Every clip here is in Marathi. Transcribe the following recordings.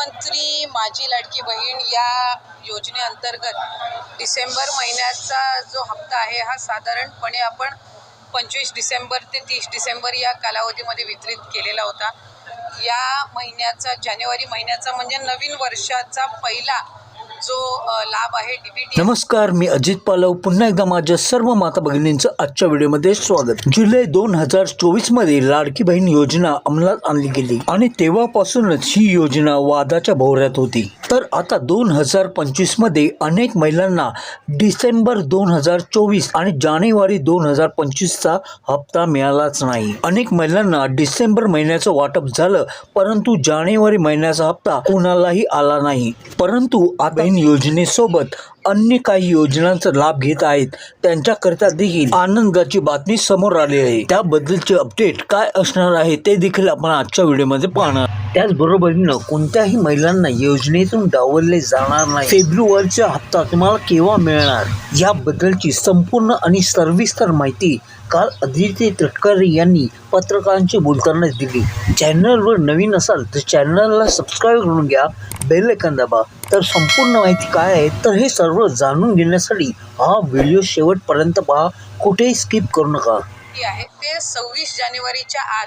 मुख्यमंत्री माझी लाडकी बहीण या योजनेअंतर्गत डिसेंबर महिन्याचा जो हप्ता आहे हा साधारणपणे आपण पंचवीस डिसेंबर ते तीस डिसेंबर या कालावधीमध्ये वितरित केलेला होता. या महिन्याचा जानेवारी महिन्याचा म्हणजे नवीन वर्षाचा पहिला जो लाभ आहे डीबीटी नमस्कार मी अजित पालव. पुन्हा एकदा माझ्या सर्व माता भगिनींचं आजच्या व्हिडिओमध्ये स्वागत. जुलै दोन हजार चोवीसमध्ये लाडकी बहीण योजना अंमलात आणली गेली आणि तेव्हापासूनच ही योजना वादाच्या भोवऱ्यात होती. तर आता दोन हजार पंचवीसमध्ये अनेक महिलांना डिसेंबर दोन हजार चोवीस आणि जानेवारी दोन हजार पंचवीसचा हप्ता मिळालाच नाही. अनेक महिलांना डिसेंबर महिन्याचं वाटप झालं परंतु जानेवारी महिन्याचा हप्ता कोणालाही आला नाही. परंतु आता योजनेसोबत अन्य काही योजनांचा लाभ घेत आहेत. त्यांच्याकरिता देखील आनंदाची बातमी समोर आली आहे. त्याबद्दलचे अपडेट काय असणार आहे ते देखील आपण आजच्या व्हिडिओमध्ये पाहणार त्याचबरोबरीनं कोणत्याही महिलांना योजनेतून डावलले जाणार नाही. फेब्रुवारीचा हप्ता तुम्हाला केव्हा मिळणार? याबद्दलची संपूर्ण आणि सर्विस्तर माहिती काल अदिती तटकरे यांनी पत्रकारांशी बोलताना दिली. चॅनलवर नवीन असाल तर चॅनलला सबस्क्राईब करून घ्या बेल दाबा. तर संपूर्ण माहिती काय आहे तर हे सर्व जाणून घेण्यासाठी हा व्हिडिओ शेवटपर्यंत पहा. कुठेही स्किप करू नका. आहे ते सव्वीस जानेवारीच्या आत.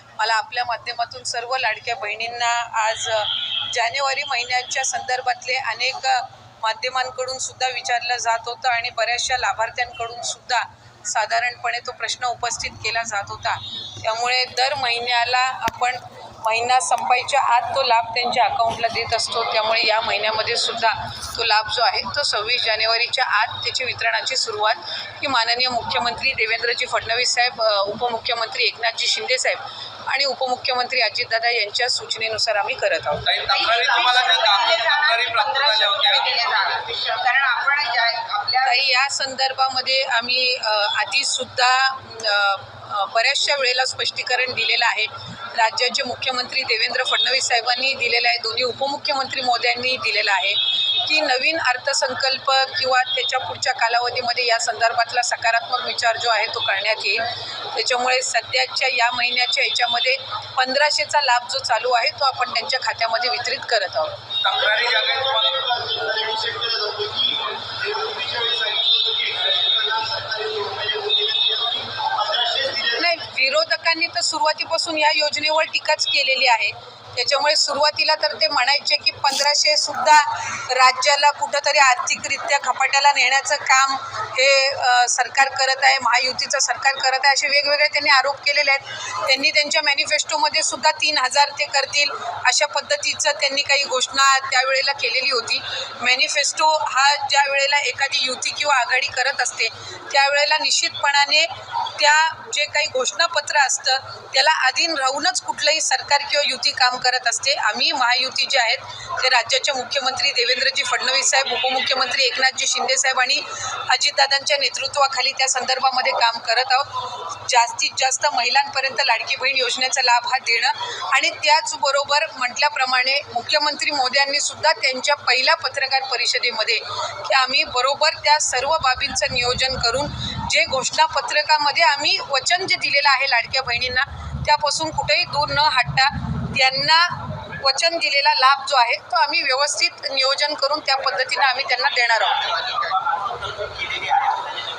मला आपल्या माध्यमातून सर्व लाडक्या बहिणींना आज जानेवारी महिन्याच्या संदर्भातले अनेक माध्यमांकडून सुद्धा विचारलं जात होतं आणि बऱ्याचशा लाभार्थ्यांकडून सुद्धा साधारणपणे तो प्रश्न उपस्थित केला जात होता. त्यामुळे दर महिन्याला आपण महिना संपायच्या आत तो लाभ त्यांच्या अकाउंटला देत असतो. त्यामुळे या महिन्यामध्ये सुद्धा तो लाभ जो आहे तो सव्वीस जानेवारीच्या आत त्याची वितरणाची सुरुवात ही माननीय मुख्यमंत्री देवेंद्रजी फडणवीस साहेब उपमुख्यमंत्री एकनाथजी शिंदे साहेब आणि उपमुख्यमंत्री अजितदादा यांच्या सूचनेनुसार आम्ही करत आहोत. कारण आपण या संदर्भामध्ये आम्ही आधीसुद्धा बऱ्याचशा वेळेला स्पष्टीकरण दिलेलं आहे. राज्याचे मुख्यमंत्री देवेंद्र फडणवीस साहेबांनी दिलेलं आहे. दोन्ही उपमुख्यमंत्री मोदयांनी दिलेलं आहे. की नवीन अर्थसंकल्प किंवा त्याच्या पुढच्या कालावधीमध्ये या संदर्भातला सकारात्मक विचार जो आहे तो करण्यात येईल. त्याच्यामुळे सध्याच्या या महिन्याच्या याच्यामध्ये पंधराशेचा लाभ जो चालू आहे तो आपण त्यांच्या खात्यामध्ये वितरित करत आहोत. नाही विरोधकांनी तर सुरुवातीपासून या योजनेवर टीकाच केलेली आहे. त्याच्यामुळे सुरुवातीला तर ते म्हणायचे की पंधराशे सुद्धा राज्याला कुठंतरी आर्थिकरित्या खपाट्याला नेण्याचं काम हे सरकार करत आहे महायुतीचं सरकार करत आहे असे वेगवेगळे त्यांनी आरोप केलेले आहेत. त्यांनी त्यांच्या मॅनिफेस्टोमध्ये सुद्धा तीन हजार ते करतील अशा पद्धतीचं त्यांनी काही घोषणा त्यावेळेला केलेली होती. मॅनिफेस्टो हा ज्या वेळेला एखादी युती किंवा आघाडी करत असते त्यावेळेला निश्चितपणाने त्या जे काही घोषणापत्र असतं त्याला अधीन राहूनच कुठलंही सरकार किंवा युती काम करत असते. आम्ही महायुती जे आहेत ते राज्याचे मुख्यमंत्री देवेंद्रजी फडणवीस साहेब उपमुख्यमंत्री एकनाथजी शिंदे साहेब आणि अजितदादांच्या नेतृत्वाखाली त्या संदर्भामध्ये काम करत आहोत. जास्तीत जास्त महिलांपर्यंत लाडकी बहीण योजनेचा लाभ हा देणं आणि त्याचबरोबर म्हटल्याप्रमाणे मुख्यमंत्री मोदी सुद्धा त्यांच्या पहिल्या पत्रकार परिषदेमध्ये की आम्ही बरोबर त्या सर्व बाबींचं नियोजन करून जे घोषणापत्रकामध्ये आम्ही वचन जे दिलेलं आहे लाडक्या बहिणींना त्यापासून कुठेही दूर न हटता त्यांना वचन दिलेला लाभ जो आहे तो आम्ही व्यवस्थित नियोजन करून त्या पद्धतीनं आम्ही त्यांना देणार आहोत.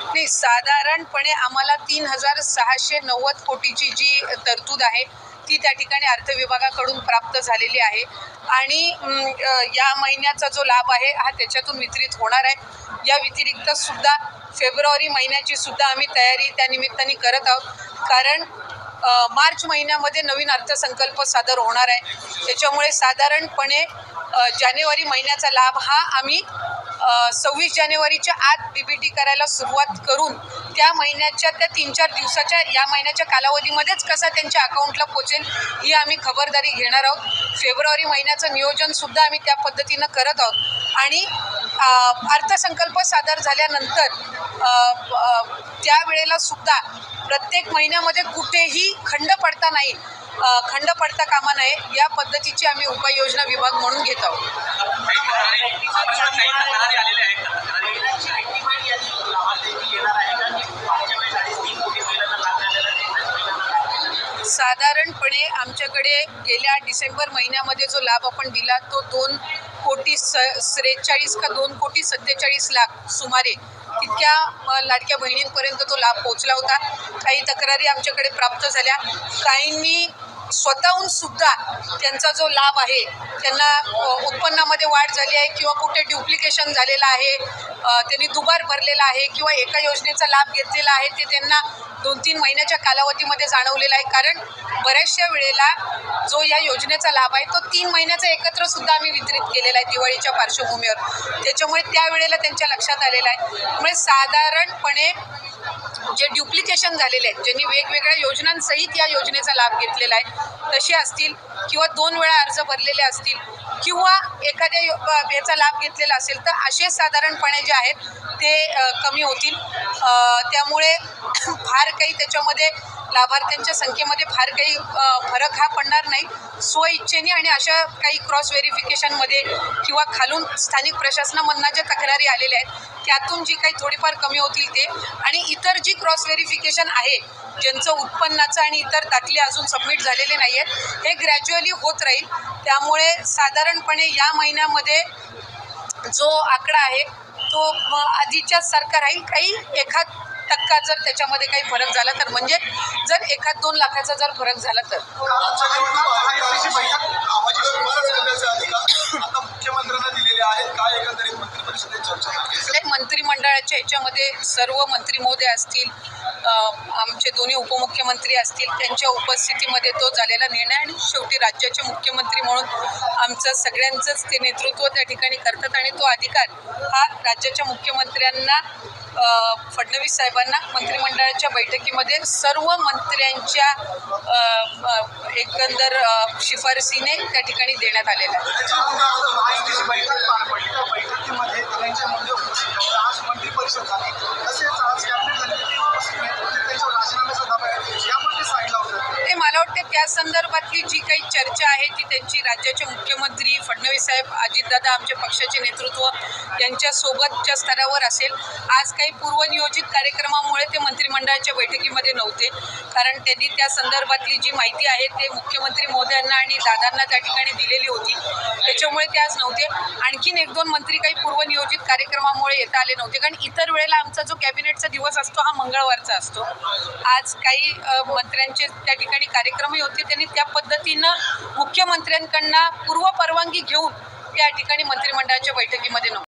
नाही साधारणपणे आम्हाला तीन हजार सहाशे नव्वद कोटीची जी तरतूद आहे ती त्या ठिकाणी अर्थ विभागाकडून प्राप्त झालेली आहे. आणि या महिन्याचा जो लाभ आहे हा त्याच्यातून वितरित होणार आहे. या व्यतिरिक्त सुद्धा फेब्रुवारी महिन्याची सुद्धा आम्ही तयारी त्या निमित्ताने करत आहोत. कारण मार्च महिन्यामध्ये नवीन अर्थसंकल्प सादर होणार आहे. त्याच्यामुळे साधारणपणे जानेवारी महिन्याचा लाभ हा आम्ही सव्वीस जानेवारीच्या आत डी बी टी करायला सुरुवात करून त्या महिन्याच्या त्या तीन चार दिवसाच्या या महिन्याच्या कालावधीमध्येच कसा त्यांच्या अकाउंटला पोचेल ही आम्ही खबरदारी घेणार आहोत. फेब्रुवारी महिन्याचं नियोजनसुद्धा आम्ही त्या पद्धतीनं करत आहोत. आणि अर्थसंकल्प सादर झाल्यानंतर त्यावेळेला सुद्धा प्रत्येक महिन्यामध्ये कुठेही खंड पडता नाही. खंड पडता कामा नये या पद्धतीची आम्ही उपाययोजना विभाग म्हणून घेत आहोत. साधारणपणे आमच्याकडे गेल्या डिसेंबर महिन्यामध्ये जो लाभ आपण दिला तो दोन कोटी स त्रेचाळीस का दोन कोटी सत्तेचाळीस लाख सुमारे तितक्या लाडक्या बहिणींपर्यंत तो लाभ पोहोचला होता. काही तक्रारी आमच्याकडे प्राप्त झाल्या. काहींनी स्वतःहून सुद्धा त्यांचा जो लाभ आहे त्यांना उत्पन्नामध्ये वाढ झाली आहे किंवा कुठे ड्युप्लिकेशन झालेलं आहे त्यांनी दुबार भरलेला आहे किंवा एका योजनेचा लाभ घेतलेला आहे ते त्यांना दोन तीन महिन्याच्या कालावधीमध्ये जाणवलेला आहे. कारण बऱ्याचशा वेळेला जो या योजनेचा लाभ आहे तो तीन महिन्याचा एकत्र सुद्धा आम्ही वितरित केलेला आहे दिवाळीच्या पार्श्वभूमीवर. त्याच्यामुळे त्यावेळेला त्यांच्या लक्षात आलेलं आहे. त्यामुळे साधारणपणे जे ड्युप्लिकेशन झालेले आहेत ज्यांनी वेगवेगळ्या योजनांसहित या योजनेचा लाभ घेतलेला आहे तसे असतील किंवा दोन वेळा अर्ज भरलेले असतील किंवा एखाद्या याचा लाभ घेतलेला असेल तर असे साधारणपणे जे आहेत ते कमी होतील. त्यामुळे फार काही त्याच्यामध्ये लाभार्थ्यांच्या संख्येमध्ये फार काही फरक हा पडणार नाही. स्वइच्छेने आणि अशा काही क्रॉस व्हेरिफिकेशनमध्ये किंवा खालून स्थानिक प्रशासनामधनं ज्या तक्रारी आलेल्या आहेत त्यातून जी काही थोडीफार कमी होतील ते. आणि इतर जी क्रॉस व्हेरिफिकेशन आहे ज्यांचं उत्पन्नाचं आणि इतर दाखले अजून सबमिट झालेले नाही आहेत हे ग्रॅज्युअली होत राहील. त्यामुळे साधारणपणे या महिन्यामध्ये जो आकडा आहे तो म, आधीच्याच सारखा राहील. काही एखाद टक्का जर त्याच्यामध्ये काही फरक झाला तर म्हणजे जर एखाद दोन लाखाचा जर फरक झाला तर. मंत्रिमंडळाच्या ह्याच्यामध्ये सर्व मंत्री महोदय असतील आमचे दोन्ही उपमुख्यमंत्री असतील त्यांच्या उपस्थितीमध्ये तो झालेला निर्णय आणि शेवटी राज्याचे मुख्यमंत्री म्हणून आमचं सगळ्यांचंच ते नेतृत्व त्या ठिकाणी करतात आणि तो अधिकार हा राज्याच्या मुख्यमंत्र्यांना फडणवीस साहेबांना मंत्रिमंडळाच्या बैठकीमध्ये सर्व मंत्र्यांच्या एकंदर शिफारसीने त्या ठिकाणी देण्यात आलेला आहे. संदर्भातली जी काही चर्चा आहे ती त्यांची राज्याचे मुख्यमंत्री फडणवीस साहेब अजितदादा आमच्या पक्षाचे नेतृत्व यांच्यासोबतच्या स्तरावर असेल. आज काही पूर्वनियोजित कार्यक्रमामुळे ते मंत्रिमंडळाच्या बैठकीमध्ये नव्हते. कारण त्यांनी त्या संदर्भातली जी माहिती आहे ते मुख्यमंत्री मोदयांना आणि दादांना त्या ठिकाणी दिलेली होती. त्याच्यामुळे ते आज नव्हते. आणखीन एक दोन मंत्री काही पूर्वनियोजित कार्यक्रमामुळे येता आले नव्हते. कारण इतर वेळेला आमचा जो कॅबिनेटचा दिवस असतो हा मंगळवारचा असतो. आज काही मंत्र्यांचे त्या ठिकाणी कार्यक्रमही होते. त्यांनी त्या पद्धतीनं मुख्यमंत्र्यांकडनं पूर्व परवानगी घेऊन त्या ठिकाणी मंत्रिमंडळाच्या बैठकीमध्ये नव्हतं